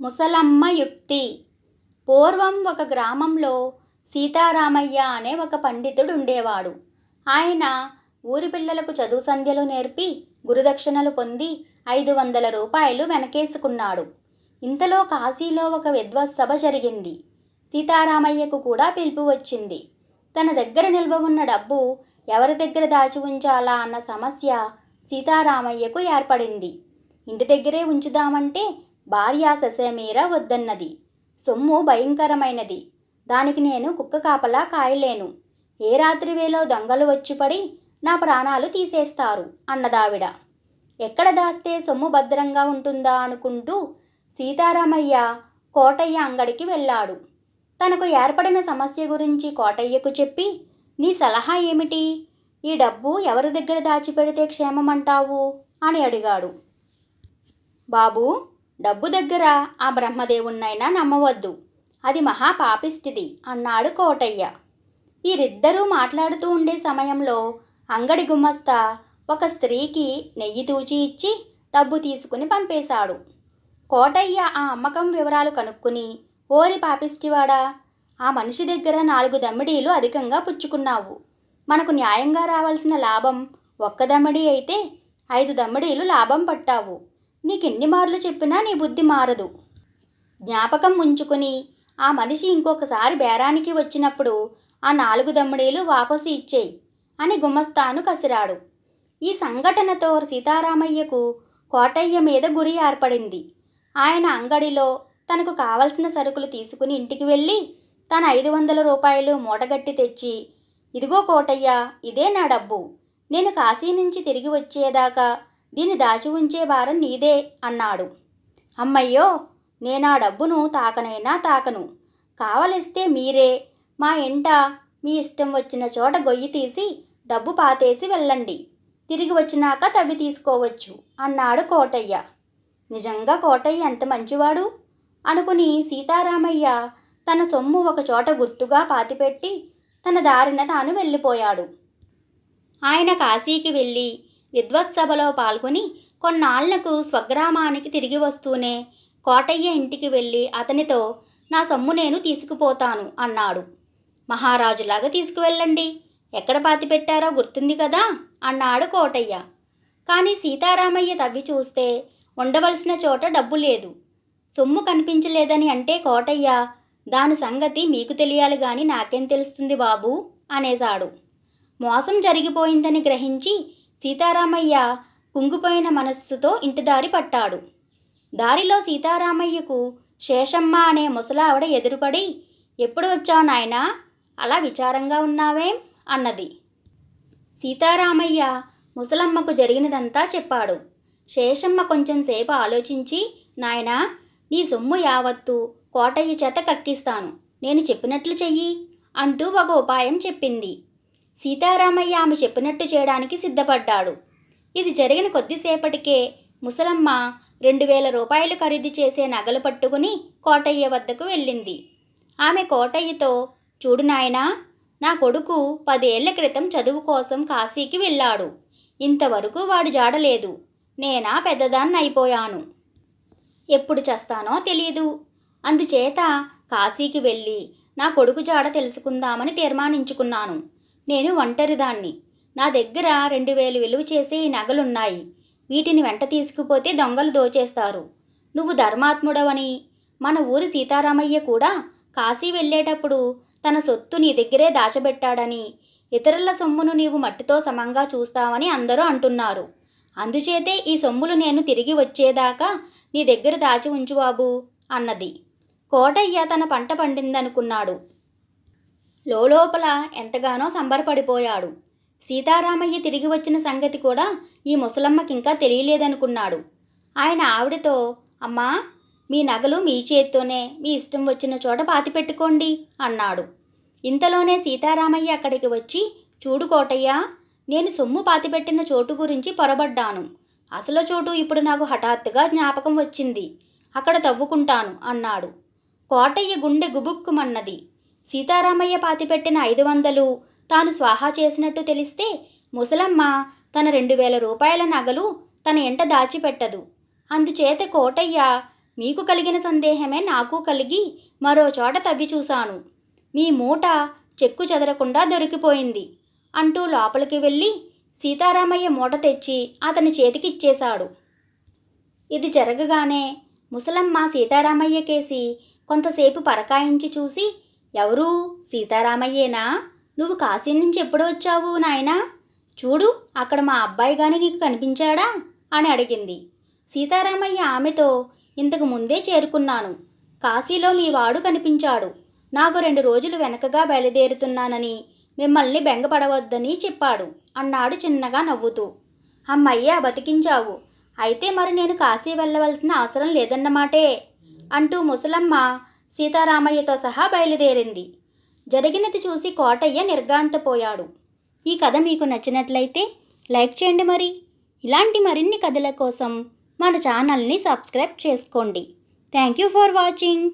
ముసలమ్మ యుక్తి. పూర్వం ఒక గ్రామంలో సీతారామయ్య అనే ఒక పండితుడు ఉండేవాడు. ఆయన ఊరి పిల్లలకు చదువు సంధ్యలు నేర్పి గురుదక్షిణలు పొంది ఐదు వందల రూపాయలు వెనకేసుకున్నాడు. ఇంతలో కాశీలో ఒక విద్వత్సభ జరిగింది. సీతారామయ్యకు కూడా పిలుపు వచ్చింది. తన దగ్గర నిల్వ ఉన్న డబ్బు ఎవరి దగ్గర దాచి ఉంచాలా అన్న సమస్య సీతారామయ్యకు ఏర్పడింది. ఇంటి దగ్గరే ఉంచుదామంటే భార్య ససేమీర వద్దన్నది. సొమ్ము భయంకరమైనది. దానికి నేను కుక్క కాపలా కాయలేను. ఏ రాత్రి వేళ దొంగలు వచ్చిపడి నా ప్రాణాలు తీసేస్తారు అన్నదావిడ. ఎక్కడ దాస్తే సొమ్ము భద్రంగా ఉంటుందా అనుకుంటూ సీతారామయ్య కోటయ్య అంగడికి వెళ్ళాడు. తనకు ఏర్పడిన సమస్య గురించి కోటయ్యకు చెప్పి నీ సలహా ఏమిటి? ఈ డబ్బు ఎవరి దగ్గర దాచిపెడితే క్షేమమంటావు? అని అడిగాడు. బాబూ డబ్బు దగ్గర ఆ బ్రహ్మదేవుణ్ణైనా నమ్మవద్దు. అది మహాపాపిష్టిది అన్నాడు కోటయ్య. వీరిద్దరూ మాట్లాడుతూ ఉండే సమయంలో అంగడి గుమ్మస్తా ఒక స్త్రీకి నెయ్యి తూచి ఇచ్చి డబ్బు తీసుకుని పంపేశాడు. కోటయ్య ఆ అమ్మకం వివరాలు కనుక్కుని ఓరి పాపిష్టివాడా ఆ మనిషి దగ్గర నాలుగు దమ్మిడీలు అధికంగా పుచ్చుకున్నావు. మనకు న్యాయంగా రావాల్సిన లాభం ఒక్క దమ్మిడి అయితే ఐదు దమ్మిడీలు లాభం పట్టావు. నీకెన్ని మార్లు చెప్పినా నీ బుద్ధి మారదు. జ్ఞాపకం ఉంచుకుని ఆ మనిషి ఇంకొకసారి బేరానికి వచ్చినప్పుడు ఆ నాలుగు దమ్మిడీలు వాపసు ఇచ్చేయి అని గుమస్తాను కసిరాడు. ఈ సంఘటనతో సీతారామయ్యకు కోటయ్య మీద గురి ఏర్పడింది. ఆయన అంగడిలో తనకు కావలసిన సరుకులు తీసుకుని ఇంటికి వెళ్ళి తన ఐదు వందల రూపాయలు మూటగట్టి తెచ్చి ఇదిగో కోటయ్య ఇదే నా డబ్బు. నేను కాశీ నుంచి తిరిగి వచ్చేదాకా దీన్ని దాచి ఉంచే భారం నీదే అన్నాడు. అమ్మయ్యో నేను ఆ డబ్బును తాకనైనా తాకను. కావలిస్తే మీరే. మా ఇంట మీ ఇష్టం వచ్చిన చోట గొయ్యి తీసి డబ్బు పాతేసి వెళ్ళండి. తిరిగి వచ్చినాక తవ్వి తీసుకోవచ్చు అన్నాడు కోటయ్య. నిజంగా కోటయ్య ఎంత మంచివాడు? అనుకుని సీతారామయ్య తన సొమ్ము ఒక చోట గుర్తుగా పాతిపెట్టి తన దారిన తాను వెళ్ళిపోయాడు. ఆయన కాశీకి వెళ్ళి విద్వత్సభలో పాల్గొని కొన్నాళ్ళకు స్వగ్రామానికి తిరిగి వస్తూనే కోటయ్య ఇంటికి వెళ్ళి అతనితో నా సొమ్ము నేను తీసుకుపోతాను అన్నాడు. మహారాజులాగా తీసుకువెళ్ళండి. ఎక్కడ పాతి పెట్టారో గుర్తుంది కదా అన్నాడు కోటయ్య. కానీ సీతారామయ్య తవ్వి చూస్తే ఉండవలసిన చోట డబ్బు లేదు. సొమ్ము కనిపించలేదని అంటే కోటయ్య దాని సంగతి మీకు తెలియాలి గాని నాకేం తెలుస్తుంది బాబు అనేశాడు. మోసం జరిగిపోయిందని గ్రహించి సీతారామయ్య కుంగిపోయిన మనస్సుతో ఇంటిదారి పట్టాడు. దారిలో సీతారామయ్యకు శేషమ్మ అనే ముసలావిడ ఎదురుపడి ఎప్పుడు వచ్చావు నాయనా? అలా విచారంగా ఉన్నావేం? అన్నది. సీతారామయ్య ముసలమ్మకు జరిగినదంతా చెప్పాడు. శేషమ్మ కొంచెం సేపు ఆలోచించి నాయనా నీ సొమ్ము యావత్తు కోటయ్య చేత కక్కిస్తాను. నేను చెప్పినట్లు చెయ్యి అంటూ ఒక ఉపాయం చెప్పింది. సీతారామయ్య ఆమె చెప్పినట్టు చేయడానికి సిద్ధపడ్డాడు. ఇది జరిగిన కొద్దిసేపటికే ముసలమ్మ రెండు వేల రూపాయలు ఖరీదు చేసే నగలు పట్టుకుని కోటయ్య వద్దకు వెళ్ళింది. ఆమె కోటయ్యతో చూడు నాయనా నా కొడుకు పదేళ్ళ క్రితం చదువు కోసం కాశీకి వెళ్ళాడు. ఇంతవరకు వాడు జాడలేదు. నేనా పెద్దదాన్ని అయిపోయాను. ఎప్పుడు చేస్తానో తెలియదు అందుచేత కాశీకి వెళ్ళి నా కొడుకు జాడ తెలుసుకుందామని తీర్మానించుకున్నాను. నేను ఒంటరిదాన్ని. నా దగ్గర రెండు వేలు విలువ చేసే ఈ నగలున్నాయి. వీటిని వెంట తీసుకుపోతే దొంగలు దోచేస్తారు. నువ్వు ధర్మాత్ముడవని. మన ఊరి సీతారామయ్య కూడా కాశీ వెళ్ళేటప్పుడు తన సొత్తు నీ దగ్గరే దాచబెట్టాడని. ఇతరుల సొమ్మును నీవు మట్టితో సమంగా చూస్తావని అందరూ అంటున్నారు. అందుచేతే ఈ సొమ్ములు నేను తిరిగి వచ్చేదాకా నీ దగ్గర దాచి ఉంచు బాబు అన్నది. కోటయ్య తన పంట పండిందనుకున్నాడు. లోపల ఎంతగానో సంబరపడిపోయాడు. సీతారామయ్య తిరిగి వచ్చిన సంగతి కూడా ఈ ముసలమ్మకింకా తెలియలేదనుకున్నాడు. ఆయన ఆవిడతో అమ్మా మీ నగలు మీ చేత్తోనే మీ ఇష్టం వచ్చిన చోట పాతిపెట్టుకోండి అన్నాడు. ఇంతలోనే సీతారామయ్య అక్కడికి వచ్చి చూడు కోటయ్య నేను సొమ్ము పాతిపెట్టిన చోటు గురించి పొరబడ్డాను. అసలు చోటు ఇప్పుడు నాకు హఠాత్తుగా జ్ఞాపకం వచ్చింది. అక్కడ తవ్వుకుంటాను అన్నాడు. కోటయ్య గుండె గుబుక్కుమన్నది. సీతారామయ్య పాతిపెట్టిన ఐదు వందలు తాను స్వాహా చేసినట్టు తెలిస్తే ముసలమ్మ తన రెండు వేల రూపాయల నగలు తన ఎంట దాచిపెట్టదు. అందుచేత కోటయ్య మీకు కలిగిన సందేహమే నాకు కలిగి మరో చోట తవ్వి చూశాను. మీ మూట చెక్కు చెదరకుండా దొరికిపోయింది అంటూ లోపలికి వెళ్ళి సీతారామయ్య మూట తెచ్చి అతని చేతికిచ్చేశాడు. ఇది జరగగానే ముసలమ్మ సీతారామయ్య కేసి కొంతసేపు పరకాయించి చూసి ఎవరు? సీతారామయ్యేనా? నువ్వు కాశీ నుంచి ఎప్పుడు వచ్చావు నాయనా? చూడు అక్కడ మా అబ్బాయి గాని నీకు కనిపించాడా? అని అడిగింది. సీతారామయ్య ఆమెతో ఇంతకు ముందే చేరుకున్నాను. కాశీలో మీ వాడు కనిపించాడు. నాకు రెండు రోజులు వెనకగా బయలుదేరుతున్నానని మిమ్మల్ని బెంగపడవద్దని చెప్పాడు అన్నాడు చిన్నగా నవ్వుతూ. అమ్మయ్య బతికించావు. అయితే మరి నేను కాశీ వెళ్ళవలసిన అవసరం లేదన్నమాటే అంటూ ముసలమ్మ సీతారామయ్యతో సహా బయలుదేరింది. జరిగినది చూసి కోటయ్య నిర్గాంతపోయాడు ఈ కథ మీకు నచ్చినట్లయితే లైక్ చేయండి మరి. ఇలాంటి మరిన్ని కథల కోసం మన ఛానల్ని సబ్స్క్రైబ్ చేసుకోండి. Thank you for watching.